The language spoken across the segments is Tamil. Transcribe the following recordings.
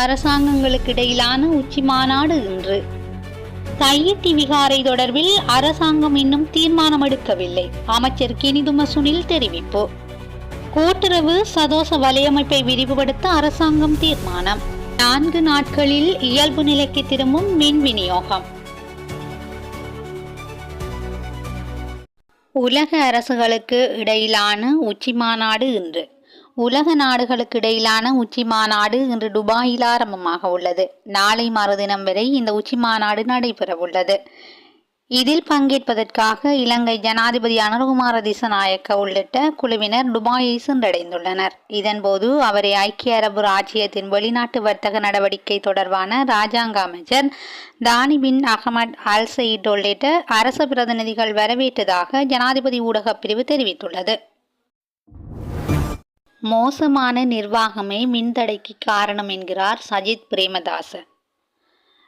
அரசாங்கங்களுக்கு இடையிலான உச்சி மாநாடு இன்று. தையிட்டி விகாரை தொடர்பில் அரசாங்கம் இன்னும் தீர்மானம் எடுக்கவில்லை அமைச்சர் கினிதும சுனில் தெரிவிப்பு. கூட்டுறவு சதோச வலையமைப்பை விரிவுபடுத்த அரசாங்கம் தீர்மானம். நான்கு நாட்களில் இயல்பு நிலைக்கு திரும்பும் மின் விநியோகம். உலக அரசுகளுக்கு இடையிலான உச்சி மாநாடு இன்று. உலக நாடுகளுக்கு இடையிலான உச்சி மாநாடு இன்று துபாயில் ஆரம்பமாக உள்ளது. நாளை மறுதினம் வரை இந்த உச்சி மாநாடு நடைபெற உள்ளது. இதில் பங்கேற்பதற்காக இலங்கை ஜனாதிபதி அனுகுமார திசநாயக்க உள்ளிட்ட குழுவினர் துபாயை சென்றடைந்துள்ளனர். இதன்போது அவரை ஐக்கிய அரபு ராஜ்யத்தின் வெளிநாட்டு வர்த்தக நடவடிக்கை தொடர்பான ராஜாங்க அமைச்சர் தானி பின் அகமட் அல் சயீட் உள்ளிட்ட அரச பிரதிநிதிகள் வரவேற்றதாக ஜனாதிபதி ஊடகப் பிரிவு தெரிவித்துள்ளது. மோசமான நிர்வாகமே மின்தடைக்கு காரணம் என்கிறார் சஜித் பிரேமதாச.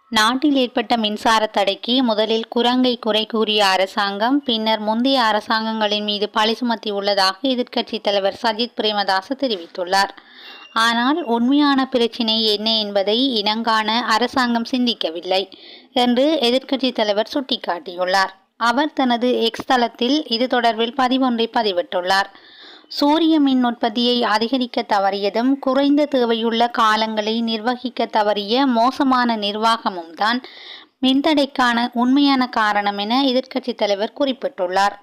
நாட்டில் ஏற்பட்ட மின்சார தடைக்கு முதலில் குரங்கை குறை கூறிய அரசாங்கம் பின்னர் முந்தைய அரசாங்கங்களின் மீது பழி சுமத்தி உள்ளதாக எதிர்க்கட்சித் தலைவர் சஜித் பிரேமதாச தெரிவித்துள்ளார். ஆனால் உண்மையான பிரச்சினை என்ன என்பதை இனங்காண அரசாங்கம் சிந்திக்கவில்லை என்று எதிர்க்கட்சித் தலைவர் சுட்டிக்காட்டியுள்ளார். அவர் தனது எக்ஸ் தளத்தில் இது தொடர்பில் பதிவொன்றை பதிவிட்டுள்ளார். சூரிய மின் உற்பத்தியை அதிகரிக்க தவறியதும் குறைந்த தேவையுள்ள காலங்களை நிர்வகிக்க தவறிய மோசமான நிர்வாகமும் தான் மின்தடைக்கான உண்மையான காரணம் என எதிர்க்கட்சித் தலைவர் குறிப்பிட்டுள்ளார்.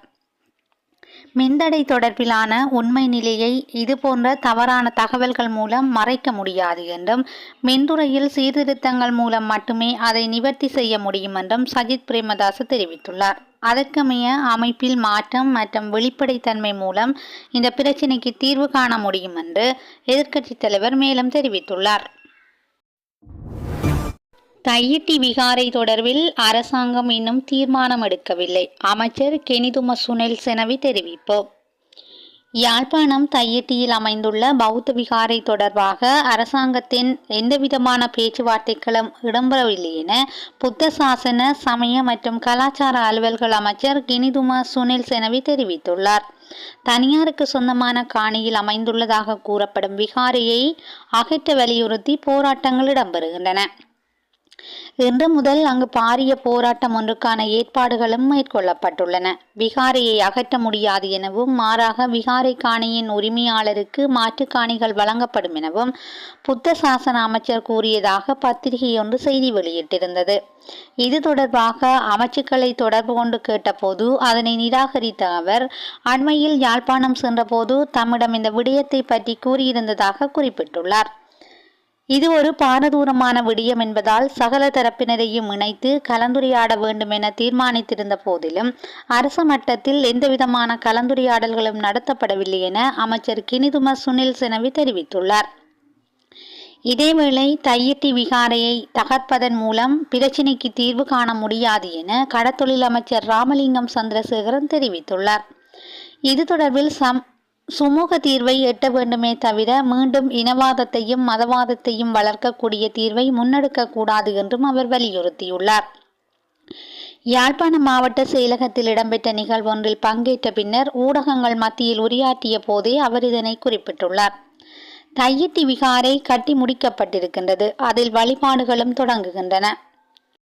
மின்தடை தொடர்பிலான உண்மை நிலையை இதுபோன்ற தவறான தகவல்கள் மூலம் மறைக்க முடியாது என்றும் மின்துறையில் சீர்திருத்தங்கள் மூலம் மட்டுமே அதை நிவர்த்தி செய்ய முடியும் என்றும் சஜித் பிரேமதாஸ் தெரிவித்துள்ளார். அதற்கமைய அமைப்பில் மாற்றம் மற்றும் வெளிப்படைத்தன்மை மூலம் இந்த பிரச்சினைக்கு தீர்வு காண முடியும் என்று எதிர்க்கட்சித் தலைவர் மேலும் தெரிவித்துள்ளார். தையிட்டி விகாரை தொடர்பில் அரசாங்கம் இன்னும் தீர்மானம் எடுக்கவில்லை அமைச்சர் கெனிதும சுனில் செனவி தெரிவிப்பு. யாழ்ப்பாணம் தையிட்டியில் அமைந்துள்ள பௌத்த விகாரை தொடர்பாக அரசாங்கத்தின் எந்தவிதமான பேச்சுவார்த்தைகளும் இடம்பெறவில்லை என புத்த சாசன சமய மற்றும் கலாச்சார அலுவல்கள் அமைச்சர் கினிதும சுனில் செனவி தெரிவித்துள்ளார். தனியாருக்கு சொந்தமான காணியில் அமைந்துள்ளதாக கூறப்படும் விகாரையை அகற்ற வலியுறுத்தி போராட்டங்கள் இடம்பெறுகின்றன. இன்று முதல் அங்கு பாரிய போராட்டம் ஒன்றுக்கான ஏற்பாடுகளும் மேற்கொள்ளப்பட்டுள்ளன. விகாரையை அகற்ற முடியாது எனவும் மாறாக விகாரை காணியின் உரிமையாளருக்கு மாற்று காணிகள் வழங்கப்படும் எனவும் புத்த சாசன அமைச்சர் கூறியதாக பத்திரிகை ஒன்று செய்தி வெளியிட்டிருந்தது. இது தொடர்பாக அமைச்சுக்களை தொடர்பு கொண்டு கேட்டபோது அதனை நிராகரித்த அவர் அண்மையில் யாழ்ப்பாணம் சென்றபோது தம்மிடம் இந்த விடயத்தை பற்றி கூறியிருந்ததாக குறிப்பிட்டுள்ளார். இது ஒரு பாரதூரமான விடயம் என்பதால் சகல தரப்பினரையும் இணைத்து கலந்துரையாட வேண்டும் என தீர்மானித்திருந்த போதிலும் அரச மட்டத்தில் எந்தவிதமான கலந்துரையாடல்களும் நடத்தப்படவில்லை என அமைச்சர் கினிதும சுனில் செனவி தெரிவித்துள்ளார். இதேவேளை தையிட்டி விகாரையை தகர்ப்பதன் மூலம் பிரச்சினைக்கு தீர்வு காண முடியாது என கடத்தொழில் அமைச்சர் ராமலிங்கம் சந்திரசேகரன் தெரிவித்துள்ளார். இது தொடர்பில் சம் சுமூக தீர்வை எட்ட வேண்டுமே தவிர மீண்டும் இனவாதத்தையும் மதவாதத்தையும் வளர்க்கக்கூடிய தீர்வை முன்னெடுக்கக்கூடாது என்றும் அவர் வலியுறுத்தியுள்ளார். யாழ்ப்பாண மாவட்ட செயலகத்தில் இடம்பெற்ற நிகழ்வொன்றில் பங்கேற்ற பின்னர் ஊடகங்கள் மத்தியில் உரையாற்றிய போதே அவர் இதனை குறிப்பிட்டுள்ளார். தையிட்டி விகாரை கட்டி முடிக்கப்பட்டிருக்கின்றது. அதில் வழிபாடுகளும் தொடங்குகின்றன.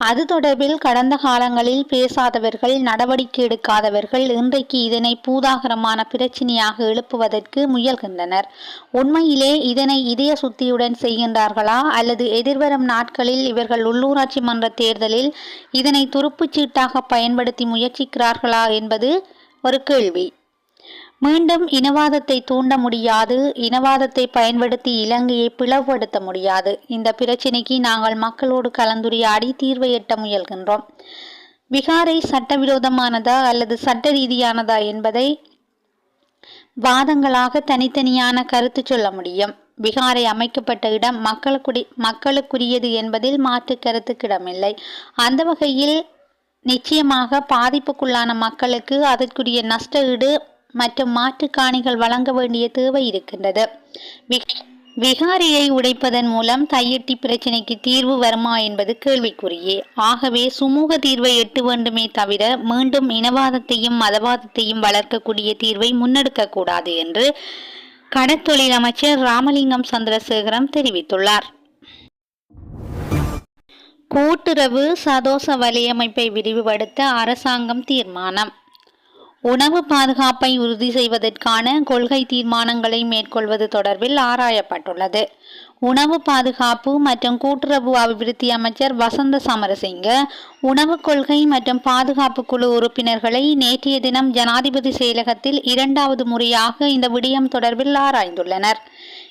அது தொடர்பில் கடந்த காலங்களில் பேசாதவர்கள் நடவடிக்கை எடுக்காதவர்கள் இன்றைக்கு இதனை பூதாகரமான பிரச்சினையாக எழுப்புவதற்கு முயல்கின்றனர். உண்மையிலே இதனை இதய சுத்தியுடன் செய்கின்றார்களா? அல்லது எதிர்வரும் நாட்களில் இவர்கள் உள்ளூராட்சி மன்ற தேர்தலில் இதனை துருப்புச் சீட்டாக பயன்படுத்தி முயற்சிக்கிறார்களா என்பது ஒரு கேள்வி. மீண்டும் இனவாதத்தை தூண்ட முடியாது இனவாதத்தை பயன்படுத்தி இலங்கையை பிளவுபடுத்த முடியாது. இந்த பிரச்சினைக்கு நாங்கள் மக்களோடு கலந்துரையாடி தீர்வை எட்ட முயல்கின்றோம். விகாரை சட்டவிரோதமானதா அல்லது சட்ட ரீதியானதா என்பதை வாதங்களாக தனித்தனியான கருத்து சொல்ல முடியும். விகாரை அமைக்கப்பட்ட இடம் மக்களுக்குடி மக்களுக்குரியது என்பதில் மாற்று கருத்துக்கிடமில்லை அந்த வகையில் நிச்சயமாக பாதிப்புக்குள்ளான மக்களுக்கு அதற்குரிய நஷ்ட ஈடு மற்றும் மாற்று காணிகள் வழங்க வேண்டிய தேவை இருக்கின்றது. விகாரியை உடைப்பதன் மூலம் தையட்டி பிரச்சினைக்கு தீர்வு வருமா என்பது கேள்விக்குறியே. ஆகவே சுமூக தீர்வை எட்டு வேண்டுமே தவிர மீண்டும் இனவாதத்தையும் மதவாதத்தையும் வளர்க்கக்கூடிய தீர்வை முன்னெடுக்கக்கூடாது என்று கடற்தொழில் அமைச்சர் ராமலிங்கம் சந்திரசேகரம் தெரிவித்துள்ளார். கூட்டுறவு சதோச வலையமைப்பை விரிவுபடுத்த அரசாங்கம் தீர்மானம். உணவு பாதுகாப்பை உறுதி செய்வதற்கான கொள்கை தீர்மானங்களை மேற்கொள்வது தொடர்பில் ஆராயப்பட்டுள்ளது. உணவு பாதுகாப்பு மற்றும் கூட்டுறவு அபிவிருத்தி அமைச்சர் வசந்த சமரசிங்க உணவு கொள்கை மற்றும் பாதுகாப்பு குழு உறுப்பினர்களை நேற்றைய தினம் ஜனாதிபதி செயலகத்தில் இரண்டாவது முறையாக இந்த விடயம் தொடர்பில் ஆராய்ந்துள்ளனர்.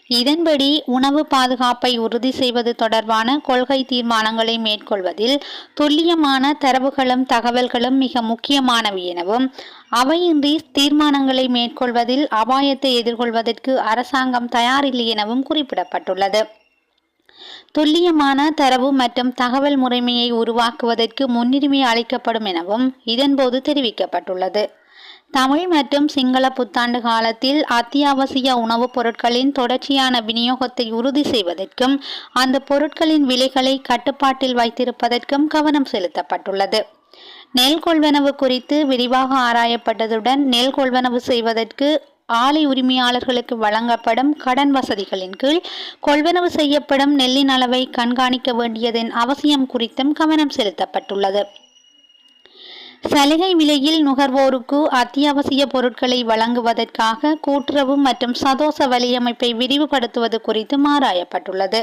இதன்படி உணவு பாதுகாப்பை உறுதி செய்வது தொடர்பான கொள்கை தீர்மானங்களை மேற்கொள்வதில் துல்லியமான தரவுகளும் தகவல்களும் மிக முக்கியமானவை எனவும் அவையின்றி தீர்மானங்களை மேற்கொள்வதில் அபாயத்தை எதிர்கொள்வதற்கு அரசாங்கம் தயாரில்லை எனவும் குறிப்பிடப்பட்டுள்ளது. துல்லியமான தரவு மற்றும் தகவல் முறைமையை உருவாக்குவதற்கு முன்னுரிமை அளிக்கப்படும் எனவும் இதன்போது தெரிவிக்கப்பட்டுள்ளது. தமிழ் மற்றும் சிங்கள புத்தாண்டு காலத்தில் அத்தியாவசிய உணவுப் பொருட்களின் தொடர்ச்சியான விநியோகத்தை உறுதி செய்வதற்கும் அந்த பொருட்களின் விலைகளை கட்டுப்பாட்டில் வைத்திருப்பதற்கும் கவனம் செலுத்தப்பட்டுள்ளது. நெல் கொள்வனவு குறித்து விரிவாக ஆராயப்பட்டதுடன் நெல் கொள்வனவு செய்வதற்கு ஆலை உரிமையாளர்களுக்கு வழங்கப்படும் கடன் வசதிகளின் கீழ் கொள்வனவு செய்யப்படும் நெல்லின் அளவை கண்காணிக்க வேண்டியதன் அவசியம் குறித்தும் கவனம் செலுத்தப்பட்டுள்ளது. சலுகை விலையில் நுகர்வோருக்கு அத்தியாவசிய பொருட்களை வழங்குவதற்காக கூட்டுறவு மற்றும் சதோச வலையமைப்பை விரிவுபடுத்துவது குறித்து ஆராயப்பட்டுள்ளது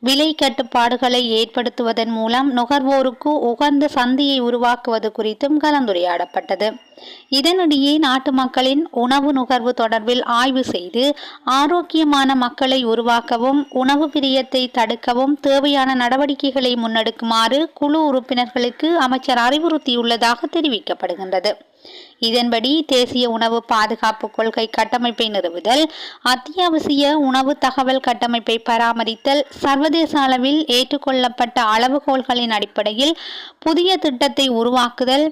விலை கட்டுப்பாடுகளை ஏற்படுத்துவதன் மூலம் நுகர்வோருக்கு உகந்த சந்தையை உருவாக்குவது குறித்தும் கலந்துரையாடப்பட்டது. இதனிடையே நாட்டு மக்களின் உணவு நுகர்வு தொடர்பில் ஆய்வு செய்து ஆரோக்கியமான மக்களை உருவாக்கவும் உணவு பிரியத்தை தடுக்கவும் தேவையான நடவடிக்கைகளை முன்னெடுக்குமாறு குழு உறுப்பினர்களுக்கு அமைச்சர் அறிவுறுத்தியுள்ளதாக தெரிவிக்கப்படுகின்றது. இதன்படி தேசிய உணவு பாதுகாப்பு கொள்கை கட்டமைப்பை நிறுவுதல் அத்தியாவசிய உணவு தகவல் கட்டமைப்பை பராமரித்தல் சர்வதேச அளவில் ஏற்றுக்கொள்ளப்பட்ட அளவுகோல்களின் அடிப்படையில் புதிய திட்டத்தை உருவாக்குதல்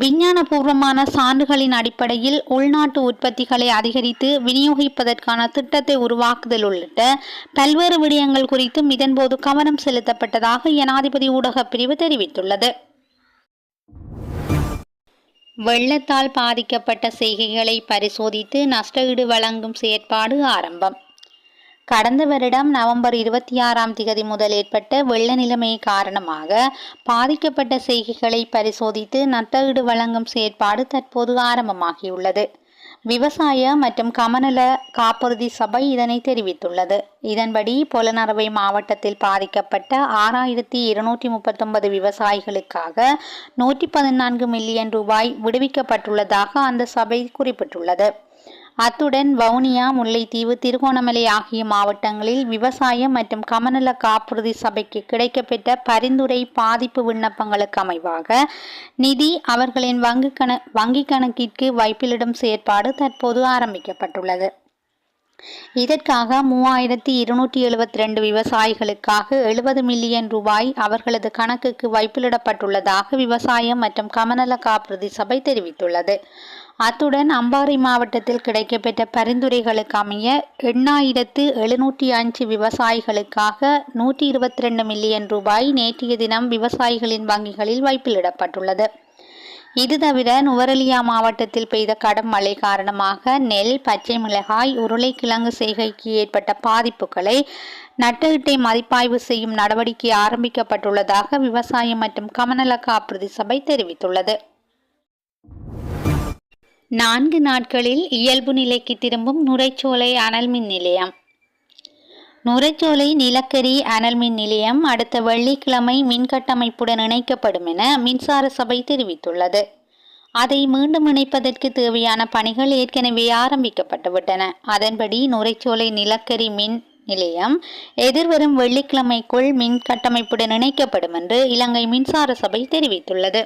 விஞ்ஞானபூர்வமான சான்றுகளின் அடிப்படையில் உள்நாட்டு உற்பத்திகளை அதிகரித்து விநியோகிப்பதற்கான திட்டத்தை உருவாக்குதல் உள்ளிட்ட பல்வேறு விடயங்கள் குறித்தும் இதன்போது கவனம் செலுத்தப்பட்டதாக ஜனாதிபதி ஊடகப் பிரிவு தெரிவித்துள்ளது. வெள்ளத்தால் பாதிக்கப்பட்ட செய்கைகளை பரிசோதித்து நஷ்டஈடு வழங்கும் செயற்பாடு ஆரம்பம். கடந்த வருடம் நவம்பர் இருபத்தி ஆறாம் திகதி முதல் ஏற்பட்ட வெள்ள நிலைமை காரணமாக பாதிக்கப்பட்ட செய்கைகளை பரிசோதித்து நட்டஈடு வழங்கும் செயற்பாடு தற்போது ஆரம்பமாகியுள்ளது. விவசாய மற்றும் கமநல காப்புறுதி சபை இதனை தெரிவித்துள்ளது. இதன்படி பொலனறுவை மாவட்டத்தில் பாதிக்கப்பட்ட ஆறாயிரத்தி இருநூற்றி முப்பத்தொன்பது விவசாயிகளுக்காக நூற்றி பதினான்கு மில்லியன் ரூபாய் விடுவிக்கப்பட்டுள்ளதாக அந்த சபை குறிப்பிட்டுள்ளது. அத்துடன் வவுனியா முல்லைத்தீவு திருகோணமலை ஆகிய மாவட்டங்களில் விவசாயம் மற்றும் கமநல காப்புறுதி சபைக்கு கிடைக்கப்பெற்ற பரிந்துரை பாதிப்பு விண்ணப்பங்களுக்கு அமைவாக நிதி அவர்களின் வங்கி கண வங்கிக் கணக்கிற்கு வைப்பிலிடும் செயற்பாடு தற்போது ஆரம்பிக்கப்பட்டுள்ளது. இதற்காக மூவாயிரத்தி இருநூற்றி எழுபத்தி ரெண்டு விவசாயிகளுக்காக எழுபது மில்லியன் ரூபாய் அவர்களது கணக்குக்கு வைப்பிலிடப்பட்டுள்ளதாக விவசாயம் மற்றும் கமநல காப்புறுதி சபை தெரிவித்துள்ளது. அத்துடன் அம்பாறை மாவட்டத்தில் கிடைக்கப்பெற்ற பரிந்துரைகளுக்கு அமைய எண்ணாயிரத்து எழுநூற்றி அஞ்சு விவசாயிகளுக்காக நூற்றி இருபத்தி ரெண்டு மில்லியன் ரூபாய் நேற்றைய தினம் விவசாயிகளின் வங்கிகளில் வைப்பிலிடப்பட்டுள்ளது. இது தவிர நுவரலியா மாவட்டத்தில் பெய்த கடும் மழை காரணமாக நெல் பச்சை மிளகாய் உருளைக்கிழங்கு செய்கைக்கு ஏற்பட்ட பாதிப்புகளை நட்டஈட்டை மதிப்பாய்வு செய்யும் நடவடிக்கை ஆரம்பிக்கப்பட்டுள்ளதாக விவசாயம் மற்றும் கமநல காப்புறுதி சபை தெரிவித்துள்ளது. நான்கு நாட்களில் இயல்பு நிலைக்கு திரும்பும் நுரைச்சோலை அனல் மின் நிலையம். நுரைச்சோலை நிலக்கரி அனல் மின் நிலையம் அடுத்த வெள்ளிக்கிழமை மின்கட்டமைப்புடன் இணைக்கப்படும் என மின்சார சபை தெரிவித்துள்ளது. அதை மீண்டும் இணைப்பதற்கு தேவையான பணிகள் ஏற்கனவே ஆரம்பிக்கப்பட்டுவிட்டன. அதன்படி நுரைச்சோலை நிலக்கரி மின் நிலையம் எதிர்வரும் வெள்ளிக்கிழமைக்குள் மின் கட்டமைப்புடன் இணைக்கப்படும் என்று இலங்கை மின்சார சபை தெரிவித்துள்ளது.